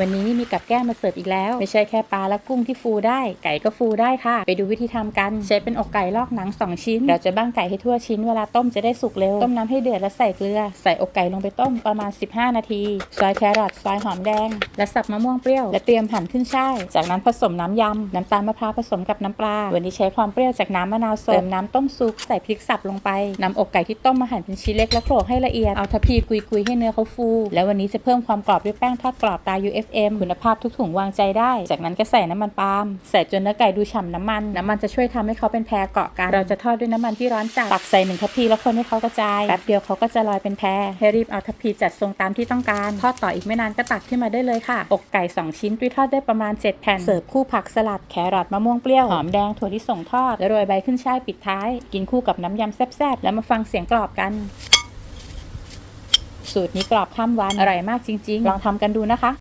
วันนี้มีกับแก้มมาเสิร์ฟอีกแล้ว ไม่ใช่แค่ปลาและกุ้งที่ฟูได้ ไก่ก็ฟูได้ค่ะ ไปดูวิธีทำกัน ใช้เป็นอกไก่ลอกหนัง 2 ชิ้น เราจะบ้างไก่ให้ทั่วชิ้นเวลาต้มจะได้สุกเร็ว ต้มน้ำให้เดือดแล้วใส่เกลือ ใส่อกไก่ลงไปต้มประมาณ 15 นาทีซอยแครอทซอยหอมแดง และสับมะม่วงเปรี้ยว และเตรียมหั่นขึ้นช่าย จากนั้นผสมน้ำยำน้ำตาลมะพร้าวผสมกับน้ำปลา วันนี้ใช้ความเปรี้ยวจากน้ำมะนาวสดเติมน้ำต้มซุปใส่พริกสับลงไปนำอกไก่ที่ต้มมาหั่นเป็นชิ้นเล็กและโขลกให้ละเอียดเอาทัพพีกุยๆให้เนื้อเขาฟู แล้ววันนี้จะเพิ่มความกรอบด้วยแป้งทอดกรอบตา FM คุณภาพทุกถุงวางใจได้ จากนั้นก็ใส่น้ำมันปาล์มใส่จนเนื้อไก่ดูฉ่ำน้ำมัน น้ำมันจะช่วยทำให้เขาเป็นแพรเกาะกัน เราจะทอดด้วยน้ำมันที่ร้อนจัดตักใส่หนึ่งทัพพีแล้วคนให้เขากระจายแป๊บเดียวเขาก็จะลอยเป็นแพรให้รีบเอาทัพพีจัดทรงตามที่ต้องการ ทอดต่ออีกไม่นานก็ตักขึ้นมาได้เลยค่ะ อกไก่ 2 ชิ้นตุ้ยทอดได้ประมาณ 7 แผ่น เสิร์ฟคู่ผักสลัดแครอทมะม่วงเปรี้ยวหอมแดงถั่วที่ส่งทอดและโรยใบขึ้นช่ายปิดท้าย กินคู่กับน้ำยำแซ่บๆแล้วมาฟังเสียงกรอบกันสูตรนี้กรอบข้ามวัน อร่อยมากจริง ๆ ลองทำกันดูนะคะ